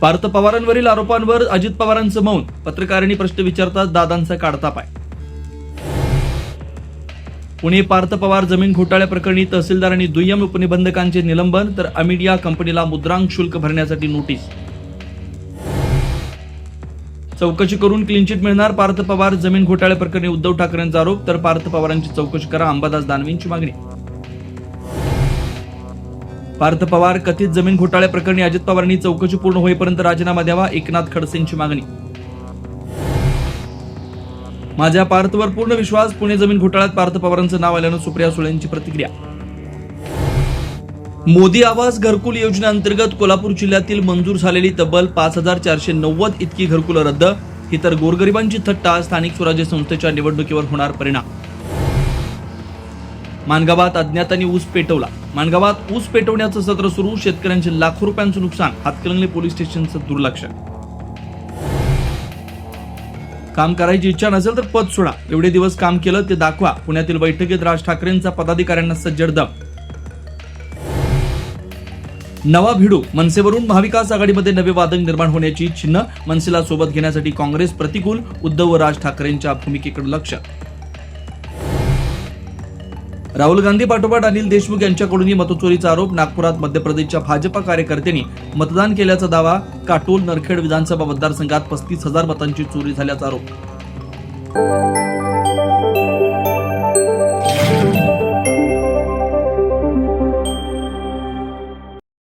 पार्थ पवारांवरील आरोपांवर अजित पवारांचं मौन. पत्रकारांनी प्रश्न विचारतात दादांचा काढता पाय. पुणे पार्थ पवार जमीन घोटाळ्याप्रकरणी तहसीलदार आणि दुय्यम उपनिबंधकांचे निलंबन तर अमिडिया कंपनीला मुद्रांक शुल्क भरण्यासाठी नोटीस. चौकशी करून क्लीनचिट मिळणार. पार्थ पवार जमीन घोटाळ्या प्रकरणी उद्धव ठाकरेंचा आरोप तर पार्थ पवारांची चौकशी करा. अंबादास दानवेंची मागणी. पार्थ पवार कथित जमीन घोटाळ्या प्रकरणी अजित पवारांनी चौकशी पूर्ण होईपर्यंत राजीनामा द्यावा एकनाथ खडसेंची मागणी. माझ्या पार्थवर पूर्ण विश्वास पुणे जमीन घोटाळ्यात पार्थ पवारांचं नाव आल्यानं सुप्रिया सुळेंची प्रतिक्रिया. मोदी आवास घरकुल योजनेअंतर्गत कोल्हापूर जिल्ह्यातील मंजूर झालेली तब्बल पाच हजार चारशे नव्वद इतकी घरकुलं रद्द. ही तर गोरगरिबांची थट्टा स्थानिक स्वराज्य संस्थेच्या निवडणुकीवर होणार परिणाम. मानगावात अज्ञातांनी ऊस पेटवला. मानगावात ऊस पेटवण्याचं सत्र सुरू शेतकऱ्यांचे लाखो रुपयांचं नुकसान हातकणंगले पोलीस स्टेशनचं दुर्लक्ष. काम करायची इच्छा नसेल तर पद सोडा. एवढे दिवस काम केलं ते दाखवा. पुण्यातील बैठकीत राज ठाकरेंचा पदाधिकाऱ्यांना सज्जड दम. नवा भिडू मनसेवरून महाविकास आघाडीमध्ये नवे वादन निर्माण होण्याची चिन्ह मनसेला सोबत घेण्यासाठी काँग्रेस प्रतिकूल उद्धव व राज ठाकरेंच्या भूमिकेकडे लक्ष. राहुल गांधी पाठोपाठ अनिल देशमुख यांच्याकडूनही मतचोरीचा आरोप. नागपुरात मध्य प्रदेशच्या भाजपा कार्यकर्त्यांनी मतदान केल्याचा दावा. काटोल नरखेड विधानसभा मतदारसंघात पस्तीस हजार मतांची चोरी झाल्याचा आरोप.